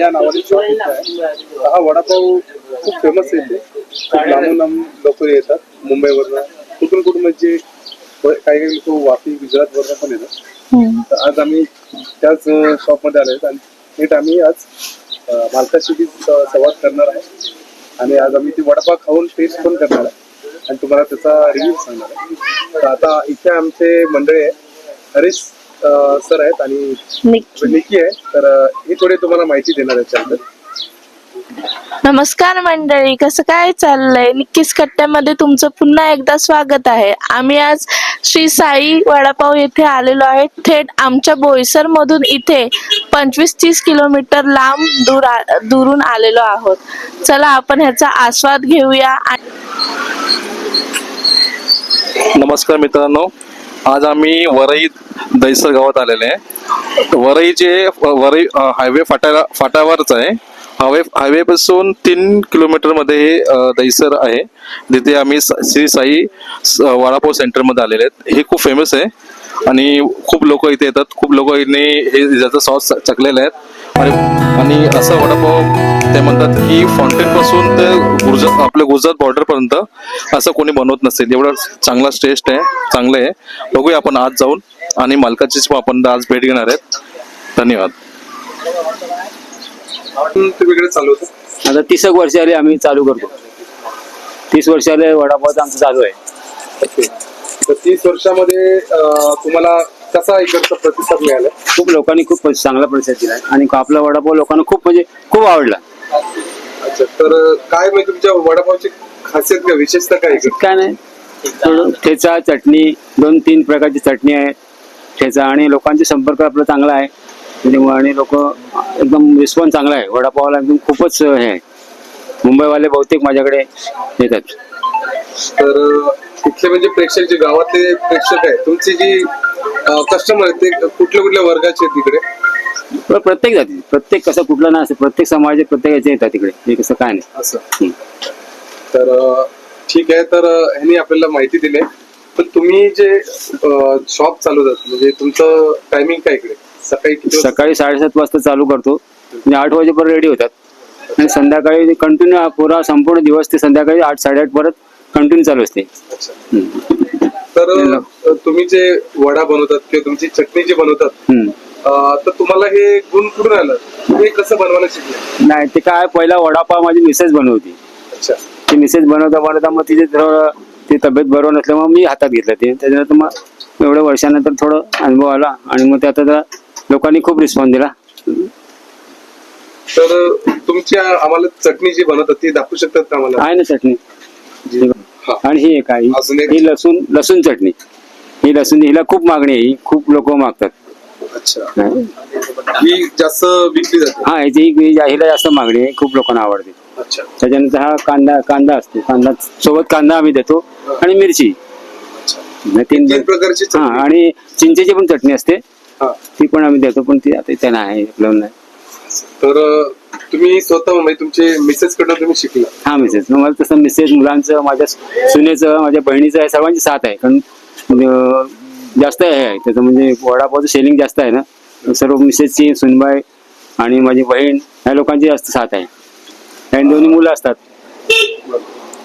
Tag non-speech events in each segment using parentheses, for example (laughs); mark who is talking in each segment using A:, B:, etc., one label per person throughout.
A: या नावाने शॉप इथं आहे हा वडापाव खूप फेमस आहे इथे. खूप लांबून लांबून लोक येतात मुंबईवरनं. कुठून कुठून म्हणजे काही काही लोक वापी गुजरात वरनं पण येतात. तर आज आम्ही त्याच शॉपमध्ये आलो आहेत आणि नीट आम्ही आज मालकाशी संवाद करणार आहे आणि आज आम्ही ती वडापाव खाऊन टेस्ट पण करणार आहे. आणि तुम्हाला त्याचा रिव्ह्यू सांगणार आहे. तर आता इथे आमचे मंडळी आहे हरीश सर आहेत आणि
B: निक्की
A: निकी आहे. तर हे थोडे तुम्हाला माहिती देणार आहे
B: नमस्कार मंडळी कसं काय चाललंय? निक्कीस कट्ट्यामध्ये तुमचं पुन्हा एकदा स्वागत आहे. आम्ही आज श्री साई वडापाव येथे आलेलो आहे थेट आमच्या बोईसर मधून इथे पंचवीस तीस किलोमीटर लांब दूर दुरून आलेलो आहोत. चला आपण ह्याचा आस्वाद घेऊया. आणि
C: नमस्कार मित्रांनो. आज आम्ही वरई दैसर गावात आलेले आहे. वरई जे वरई हायवे फाटा फाटावरच आहे. हायवे हायवे पासून तीन किलोमीटरमध्ये हे दैसर आहे. तिथे आम्ही श्री साई वडापाव सेंटरमध्ये आलेले आहेत. हे खूप फेमस आहे. आणि खूप लोक इथे येतात. खूप लोक इथे हे ज्याचा सॉस चकलेले आहेत. आणि आणि असं वडापाव ते म्हणतात की फाउंटेन पासून ते गुजरात आपल्या गुजरात बॉर्डर पर्यंत असं कोणी बनवत नसेल. एवढं चांगला टेस्ट आहे. चांगलं आहे. बघूया आपण आज जाऊन. आणि मालकाचीच पण आपण आज भेट घेणार आहेत. धन्यवाद.
A: चालू होतं?
D: आता तीस एक वर्ष आली आम्ही चालू करतो. तीस वर्ष आले वडापावचं आमचं चालू आहे.
A: ओके. तर तीस वर्षामध्ये अं, तुम्हाला कसा इकडचा प्रतिसाद मिळाला?
D: खूप लोकांनी खूप चांगला प्रतिसाद दिला आहे. आणि आपला वडापाव लोकांना खूप म्हणजे खूप आवडला.
A: अच्छा तर काय म्हणजे तुमच्या वडापावची खासियत काय विशेषता काय आहे?
D: काय नाही. थोडं ठेचा चटणी दोन तीन प्रकारची चटणी आहे. ठेचा आणि लोकांचा संपर्क आपला चांगला आहे. आणि लोक एकदम रिस्पॉन्स चांगला आहे. वडापावला एकदम खूपच हे आहे. मुंबईवाले बहुतेक माझ्याकडे येतात.
A: तर अं, इथले म्हणजे प्रेक्षक जे गावातले प्रेक्षक आहे तुमची जी कस्टमर आहेत ते कुठल्या कुठल्या वर्गाचे आहेत तिकडे?
D: प्रत्येक जाती. प्रत्येक कसं कुठलं ना असं प्रत्येक समाज प्रत्येक याचे येतात तिकडे. हे कसं काय नाही.
A: असं. तर ठीक आहे. तर ह्यांनी आपल्याला माहिती दिली आहे. पण तुम्ही जे शॉप चालवतात म्हणजे तुमचं टायमिंग काय इकडे? सकाळी किती वाजता?
D: सकाळी साडेसात वाजता चालू करतो. म्हणजे आठ वाजेपर्यंत रेडी होतात. आणि संध्याकाळी कंटिन्यू पुरा संपूर्ण दिवस ते संध्याकाळी आठ साडेआठ परत कंटिन्यू चालू असते.
A: अच्छा.
D: हम्म.
A: तर अं, तुम्ही जे वडा बनवतात किंवा तुमची चटणी जे बनवतात
D: हम्म.
A: अं, तर तुम्हाला हे गुण कुठून आलं? तुम्ही हे कसं बनवायला शिकले?
D: नाही ते काय पहिला वडापाव माझी मिसेस बनवती.
A: अच्छा.
D: ती मिसेस बनवता बनवता मग तिचे थोडं ती तब्येत बरोबर नसल्यामुळे मी हातात घेतलं ते. त्याच्यानंतर मग एवढ्या वर्षानंतर थोडं अनुभव आला आणि मग ते आता लोकांनी खूप रिस्पॉन्स दिला.
A: तर तुमच्या आम्हाला चटणी जी बनवतात ती दाखवू शकतात का आम्हाला?
D: आहे ना चटणी. आणि ही एक आहे? ही लसूण लसूण चटणी. ही लसूण हिला खूप मागणी आहे. ही खूप लोक मागतात.
A: अच्छा. ही. जास्त विकली जाते?
D: हा हिला जास्त मागणी आहे. खूप लोकांना आवडते.
A: अच्छा.
D: त्याच्यानंतर हा कांदा कांदा असतो. कांदा सोबत कांदा आम्ही देतो. आणि मिरची. हे तीन
A: तीन प्रकारची
D: हा
A: चटणी.
D: आणि चिंचेची पण चटणी असते.
A: हा.
D: ती पण आम्ही देतो पण ती आता त्यांना आहे आपल्याला नाही.
A: तर अं, तुम्ही स्वतः म्हणजे तुमचे मिसेस कडून तुम्ही शिकला.
D: हा मिसेस मला तसं मिसेस मुलांचं माझ्या सुनेचं माझ्या बहिणीचं आहे सर्वांची साथ आहे. कारण अं, जास्त हे आहे. त्याचं म्हणजे वडापावचं सेलिंग जास्त आहे ना. सर्व मिसेसची सुनबाई आणि माझी बहीण ह्या लोकांची जास्त साथ आहे. आणि दोन्ही मुलं असतात.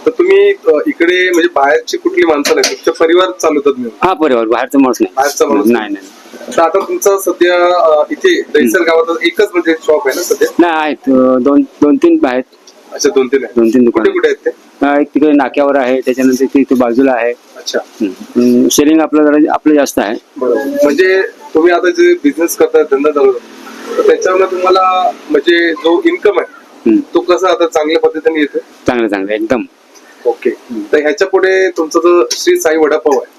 A: तर तुम्ही अं, इकडे म्हणजे बाहेरची कुठली माणसं नाही तुमच्या परिवार चालवतात मी
D: हा परिवार बाहेरचा माणूस
A: बाहेरचा माणूस
D: नाही. नाही नाही.
A: तर आता तुमचं सध्या अं, इथे दैसर गावात एकच म्हणजे शॉप आहे ना सध्या?
D: नाही आहेत अं, दोन दोन तीन आहेत.
A: अच्छा दोन तीन आहे
D: दोन तीन
A: कुठे
D: दुकान.
A: कुठे आहेत ते?
D: एक तिकडे नाक्यावर आहे त्याच्यानंतर ते इथे बाजूला आहे.
A: अच्छा.
D: सेलिंग आपलं जरा आपलं जास्त आहे.
A: बरोबर. म्हणजे तुम्ही आता जे बिझनेस करताय धंदा चालवता तर त्याच्यावर तुम्हाला म्हणजे जो इन्कम आहे
D: हम्म.
A: तो कसा आता चांगल्या पद्धतीने येतो
D: चांगलं चांगलं एकदम.
A: ओके तर ह्याच्या पुढे तुमचं जो श्री साई वडापाव आहे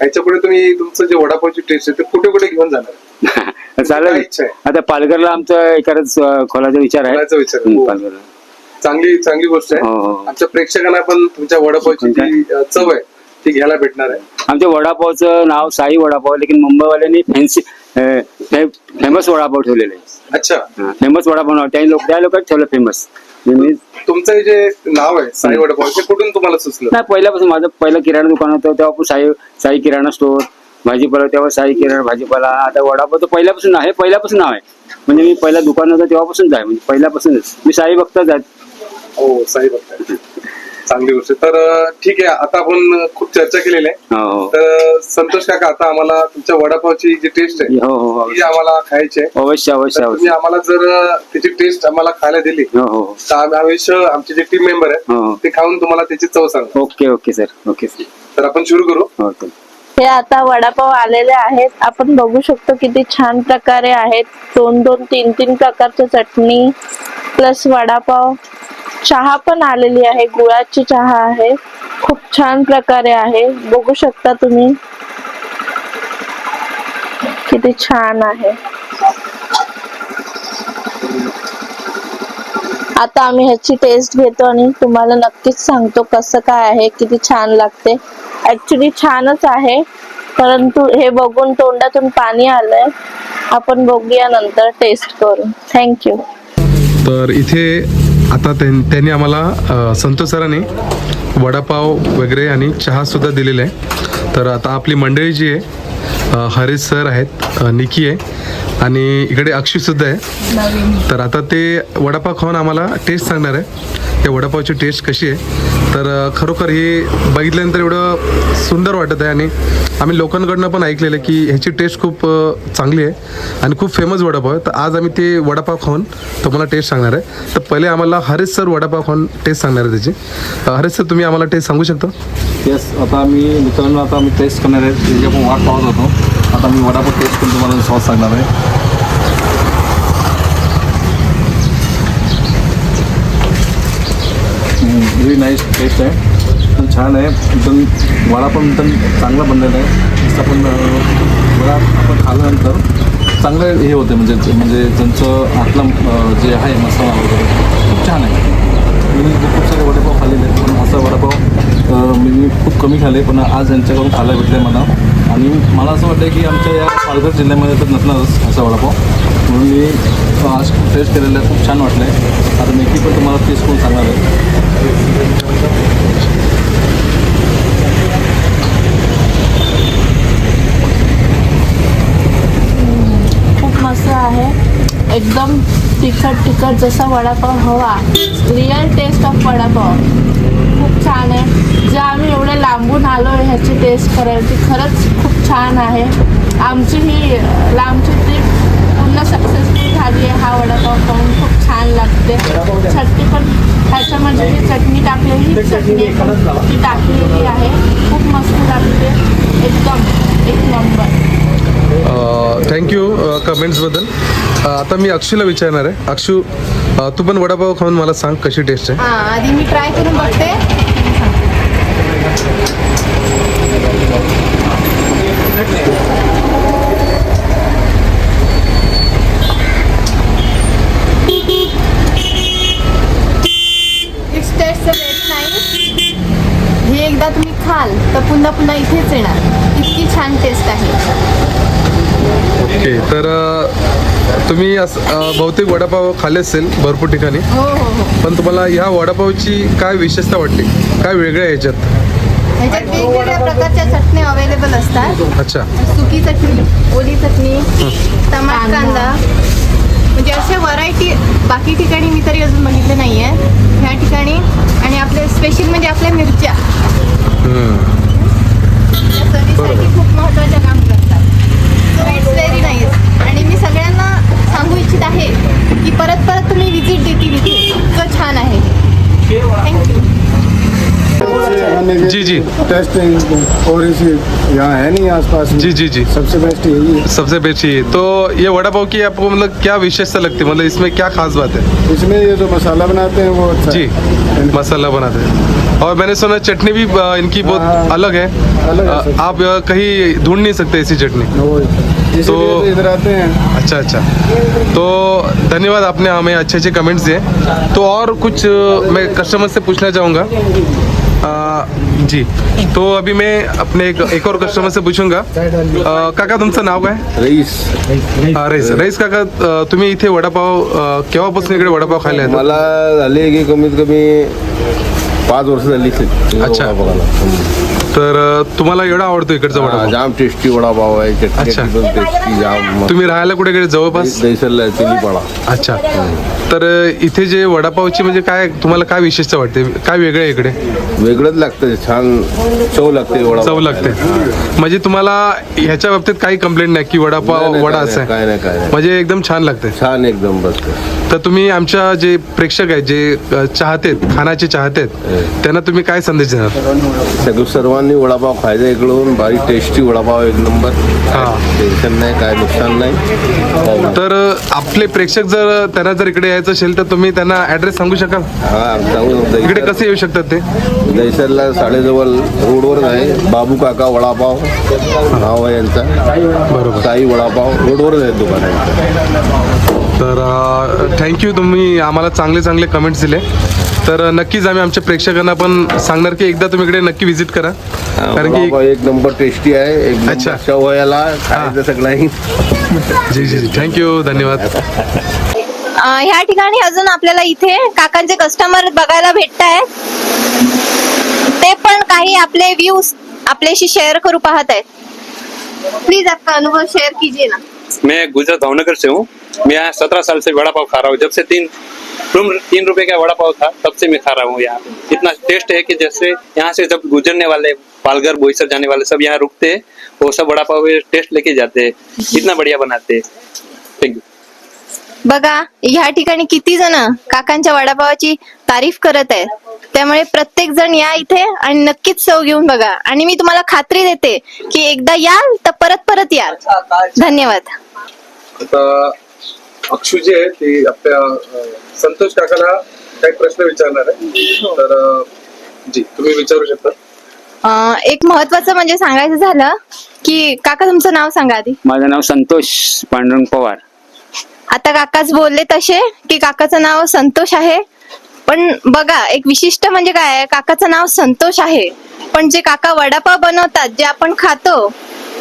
A: ह्याच्या पुढे तुम्ही तुमचं जे वडापावची टेस्ट आहे ते कुठे कुठे घेऊन जाणार (laughs)
D: चालेल
A: इच्छा आहे?
D: आता पालघरला आमचं एखादच खोलाचा विचार आहे
A: खोलाचा विचार आहे. हो.
D: पालघरला
A: चांगली चांगली गोष्ट आहे
D: हो, हो.
A: आमच्या प्रेक्षकांना पण तुमच्या वडापावची जी अं, चव आहे ती घ्यायला भेटणार आहे
D: आमच्या वडापावचं नाव साई वडापाव लेकिन मुंबईवाल्यांनी फॅन्सी फेमस वडापाव ठेवलेलं. आहे
A: अच्छा
D: फेमस वडापाव नाव त्या लोक त्या लोकांनी ठेवलं फेमस मी
A: तुमचं हे जे नाव आहे साई वडापाव ते कुठून तुम्हाला सुचलं?
D: नाही पहिल्यापासून माझं पहिलं किराणा दुकान होतं तेव्हा साई साई किराणा स्टोअर भाजीपाला तेव्हा साई किराणा भाजीपाला आता वडापाव तर पहिल्यापासून आहे पहिल्यापासून नाव आहे. म्हणजे मी पहिला दुकान होतं तेव्हापासूनच आहे म्हणजे पहिल्यापासूनच. मी साई बघताच आहे
E: हो साई बघताय चांगली गोष्ट तर ठीक आहे आता आपण खूप चर्चा केलेली आहे.
D: हो हो.
E: तर संतोष काका आता आम्हाला तुमच्या वडापावची जी टेस्ट आहे
D: हो
E: ती आम्हाला खायची आहे.
D: अवश्य अवश्य
E: तर तुम्ही
D: अवश्य.
E: आम्हाला जर त्याची टेस्ट आम्हाला खायला दिली
D: हो हो. हो.
E: तर आम्ही आयुष्य आमचे जे टीम मेंबर आहे
D: हो.
E: ते खाऊन तुम्हाला त्याची चव सांग
D: okay okay sir. Okay sir.
E: तर आपण सुरू करू.
D: हो
B: हे आता वडापाव आलेले आहेत. आपण बघू शकतो किती छान प्रकारे आहेत. दोन दोन तीन तीन प्रकारच्या चटणी प्लस वडापाव. चहा पण आलेली आहे. गुळाची चहा आहे. खूप छान प्रकारे आहे. बघू शकता तुम्ही. किती छान आहे. आता आम्ही ह्याची टेस्ट घेतो आणि तुम्हाला नक्कीच सांगतो कसं काय आहे किती छान लागते. ऍक्च्युली छानच आहे. परंतु हे बघून तोंडातून पाणी आलंय. आपण बघूया नंतर टेस्ट करू थँक्यू
E: तर इथे आता त्यां- त्यांनी आम्हाला अ, संतोष सरांनी वडापाव वगैरे आणि चहा सुद्धा दिलेला आहे. तर आता आपली मंडळी जी आहे हरीश सर आहेत निकी आहे. आणि इकडे अक्षी सुद्धा आहे. तर आता ते वडापाव खाऊन आम्हाला टेस्ट सांगणार आहे. त्या वडापावची टेस्ट कशी आहे. तर खरोखर हे बघितल्यानंतर एवढं सुंदर वाटत आहे आणि आम्ही लोकांकडनं पण ऐकलेलं आहे की ह्याची टेस्ट खूप चांगली आहे आणि खूप फेमस वडापाव आहे. तर आज आम्ही ते वडापाव खाऊन तुम्हाला टेस्ट सांगणार आहे. तर पहिले आम्हाला हरेश सर वडापाव खाऊन टेस्ट सांगणार आहे त्याची. हरेश सर तुम्ही आम्हाला टेस्ट सांगू शकता?
C: येस आता आम्ही मित्रांनो आता आम्ही टेस्ट करणार आहे. वाट पाहत होतो. आता मी वडापाव टेस्ट करून तुम्हाला सॉस सांगणार आहे. व्हेरी नाईस टेस्ट आहे. एकदम छान आहे. एकदम वडा पण एकदम चांगला बनलेला आहे. जसं आपण वडा आपण खाल्ल्यानंतर चांगलं हे होते म्हणजे म्हणजे त्यांचं आतला जे आहे मसाला वगैरे खूप छान आहे. मी खूप सारे वडापाव खाल्लेले आहेत. पण असा वडापाव मी खूप कमी खाल्ले पण आज यांच्याकडून खायला भेटले मला. आणि मला असं वाटतं की आमच्या या पालघर जिल्ह्यामध्ये तर नसणारच असा वडापाव. म्हणून मी आज टेस्ट केलेलं आहे. खूप छान वाटलं आहे आता नक्की पण तुम्हाला टेस्ट करून सांगणार आहे?
B: खूप मस्त आहे. एकदम तिखट तिखट जसा वडापाव हवा. Real taste of vada pav. खूप छान आहे. जे आम्ही एवढे लांबून आलो आहे ह्याची टेस्ट करायला ती खरंच खूप छान आहे. आमची ही लांबची ट्रिप पूर्ण सक्सेसफुल झाली आहे. हा वडापाव खाऊन खूप छान लागते. चटणी पण ह्याच्यामध्ये जी चटणी टाकलेली ही चटणी ती टाकलेली आहे. खूप मस्त लागते. एकदम एक नंबर
E: थँक्यू कमेंट्सबद्दल आता मी अक्षूला विचारणार आहे. अक्षू तू पण वडापाव खाऊन मला सांग कशी टेस्ट आहे?
F: हा आधी मी ट्राय करून बघते इट्स टेस्ट व्हेरी नाईस हे एकदा तुम्ही खाल तर पुन्हा इथेच येणार. इतकी छान टेस्ट आहे.
E: ओके तर तुम्ही बहुतेक वडापाव खाल्ले असेल भरपूर ठिकाणी.
F: हो हो हो.
E: पण तुम्हाला ह्या वडापावची काय विशेषता वाटते काय वेगळं आहे याच्यात
F: ह्याच्यात वेगवेगळ्या प्रकारच्या चटण्या अवेलेबल असतात.
E: अच्छा.
F: सुकी चटणी ओली चटणी टमाट कांदा. म्हणजे अशा व्हरायटी बाकी ठिकाणी मी तरी अजून बघितले नाही आहे ह्या ठिकाणी आणि आपले स्पेशल म्हणजे आपल्या मिरच्या.
E: जी
G: टेस्ट और इसी यहाँ है नहीं आसपास में।
E: जी जी जी।
G: सबसे बेस्ट यही है।
E: सबसे बेस्ट ये तो ये वड़ा पाव की आपको मतलब क्या विशेषता लगती है? मतलब इसमें क्या खास बात है?
G: इसमें ये जो मसाला बनाते हैं वो अच्छा
E: जी
G: है।
E: मसाला बनाते हैं। और मैंने सुना चटनी भी इनकी बहुत
G: हाँ।
E: अलग है।
G: अलग है
E: अ, आप कहीं ढूंढ नहीं सकते ऐसी चटनी। तो-
G: तो इधर आते हैं।
E: अच्छा अच्छा। तो धन्यवाद आपने हमें अच्छे अच्छे कमेंट्स दिए। तो और कुछ मैं कस्टमर से पूछना चाहूँगा। जी। तो अभी मैं अपने एक, एक और कस्टमर से पूछूँगा। काका तुमचं नाव काय?
H: रईस.
E: हा, रईस. रईस काका अ, तुम्ही इथे वडापाव अ, केव्हापासून इकडे वडापाव खायला येतात?
H: मला झाले की कमीत कमी पाच वर्ष झाली
E: अच्छा. तर तुम्हाला एवढा आवडतो इकडचा वडापाव?
H: जाम टेस्टी वडापाव आहे चटणी
E: अच्छा.
H: पण टेस्टी जाम.
E: तुम्ही राहायला कुठे गेले जवळपास?
H: दहीसरला तेलीपाडा.
E: अच्छा. तर इथे जे वडापावची म्हणजे काय तुम्हाला काय विशेषता वाटते? काय वेगळं आहे इकडे?
H: वेगळंच लागतं छान चव लागते वडापाव.
E: चव लागते. म्हणजे तुम्हाला ह्याच्या बाबतीत काही कंप्लेंट नाही की वडापाव वडा असं
H: काय नाही, काय नाही.
E: म्हणजे एकदम छान लागते.
H: छान एकदम बसत
E: तर तुम्ही आमच्या जे प्रेक्षक आहेत जे अ, चाहते आहेत, खानाचे चाहते आहेत त्यांना तुम्ही काय संदेश देणार?
H: सगळं सर्वांनी वडापाव खायचा इकडून भारी टेस्टी वडापाव एक नंबर
E: हा.
H: टेन्शन नाही काय नुकसान नाही.
E: तर आपले प्रेक्षक जर त्यांना जर इकडे यायचं असेल तर तुम्ही त्यांना ऍड्रेस सांगू शकाल?
H: हा सांगू.
E: इकडे कसे येऊ शकतात ते?
H: दहीसरला शाळेजवळ रोडवर आहे. बाबू काका वडापाव. नाव आहे यांचा.
E: बरोबर.
H: साई वडापाव. रोडवरच आहे दुकान आहे.
E: तर थँक्यू तुम्ही आम्हाला चांगले चांगले कमेंट्स दिले. तर नक्कीच आम्ही आमच्या प्रेक्षकांना पण सांगणार की एकदा तुम्ही इकडे नक्की व्हिजिट करा. कारण की
H: एक नंबर टेस्टी आहे. एक
E: अच्छा.
H: नंबर शवयाला खायचं सगळं
E: जी जी जी. थँक्यू धन्यवाद.
F: ह्या ठिकाणी अजून आपल्याला इथे काकांचे कस्टमर बघायला भेटत आहेत ते पण काही आपले व्ह्यूज आपल्याशी शेअर करू पाहत आहेत प्लीज आपका अनुभव शेअर कीजिए ना.
I: मैं गुजरात भावनगर से हूँ। मैं यहाँ सत्रह साल से वड़ा पाव खा रहा हूँ। जब से तीन तीन रुपए का वड़ा पाव था तब से मैं खा रहा हूँ यहाँ पे। इतना टेस्ट है कि जैसे यहाँ से जब गुजरने वाले पालघर बोईसर जाने वाले सब यहाँ रुकते हैं वो सब वड़ा पाव टेस्ट लेके जाते हैं। इतना बढ़िया बनाते हैं। थैंक यू
F: बघा ह्या ठिकाणी किती जण काकांच्या वडापावाची तारीफ करत आहेत. त्यामुळे प्रत्येक जण या इथे आणि नक्कीच चव घेऊन बघा. आणि मी तुम्हाला खात्री देते की एकदा याल तर परत परत याल. धन्यवाद.
E: अक्षू जे आहे ते आपल्या संतोष काकाला काही प्रश्न विचारणार आहे तर अ, जी तुम्ही विचारू शकता.
F: अं, एक महत्वाचं म्हणजे सांगायचं झालं की काका तुमचं नाव सांगा आधी.
D: माझं नाव संतोष पांडुरंग पवार.
F: आता काकाच बोलले तसे की काकाचं नाव संतोष आहे. पण बघा एक विशिष्ट म्हणजे काय आहे? काकाचं नाव संतोष आहे. पण जे काका वडापाव बनवतात जे आपण खातो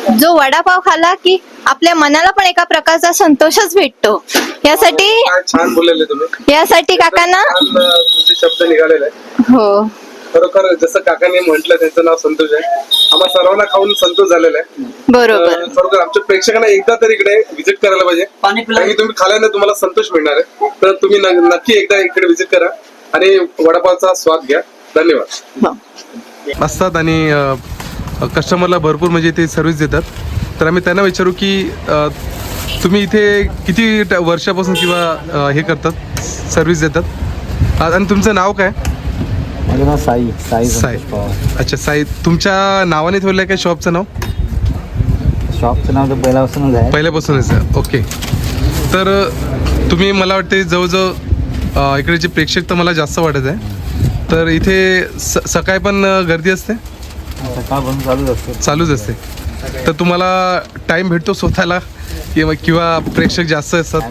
F: जो वडापाव खाला की आपल्या मनाला पण एका प्रकारचा संतोषच भेटतो. यासाठी
E: छान बोललेले तुम्ही.
F: यासाठी काकांना
E: छान अ, तुमचे शब्द निघालेले आहे.
F: हो.
E: खरोखर जसं काकाने म्हटलं त्यांचं नाव संतोष आहे. आम्हा सर्वांना खाऊन संतोष झालेला आहे.
F: बरोबर.
E: तर खरोखर आमच्या प्रेक्षकांना एकदा तरी इकडे व्हिजिट करायला पाहिजे. कारण की तुम्ही खाल्याने तुम्हाला संतोष मिळणार आहे. तर तुम्ही न- नक्की एकदा इकडे व्हिजिट करा. आणि वडापावचा स्वाद घ्या. धन्यवाद.
F: हो.
E: असतात आणि कस्टमरला भरपूर म्हणजे ते सर्व्हिस देतात. तर आम्ही त्यांना विचारू की तुम्ही इथे किती वर्षापासून किंवा हे करतात सर्व्हिस देतात? आणि तुमचं नाव काय?
J: माझं नाव साई. साई
E: साई. अच्छा साई तुमच्या नावाने ठेवलं आहे काय शॉपचं नाव?
J: शॉपचं नाव तर पहिल्यापासूनच आहे.
E: पहिल्यापासूनच आहे. ओके. तर तुम्ही मला वाटते जवळजवळ अ, इकडेचे प्रेक्षक तर मला जास्त वाटत आहे. तर इथे स सकाळी पण गर्दी असते?
J: चालूच असते.
E: तर तुम्हाला टाइम भेटतो स्वतःला किंवा किंवा प्रेक्षक जास्त असतात?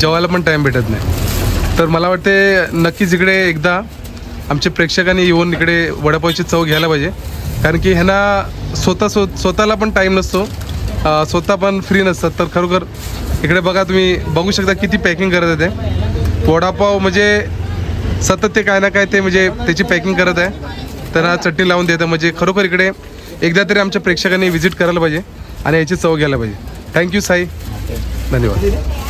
J: जेवायला पण
E: टाइम भेटत. नाही. तर मला वाटते नक्कीच इकडे एकदा आमच्या प्रेक्षकांनी येऊन इकडे वडापावची चव घ्यायला पाहिजे. कारण की ह्यांना स्वतः स्व स्वतःला पण टाईम नसतो. स्वतः पण फ्री नसतात. तर खरोखर इकडे बघा तुम्ही बघू शकता किती पॅकिंग करत आहे ते. वडापाव म्हणजे सतत ते काय ना काय ते म्हणजे त्याची पॅकिंग करत आहे. त्यांना चटणी लावून देतं. म्हणजे खरोखर इकडे एकदा तरी आमच्या प्रेक्षकांनी व्हिजिट करायला पाहिजे आणि याची चव घ्यायला पाहिजे. Thank you Sai. धन्यवाद.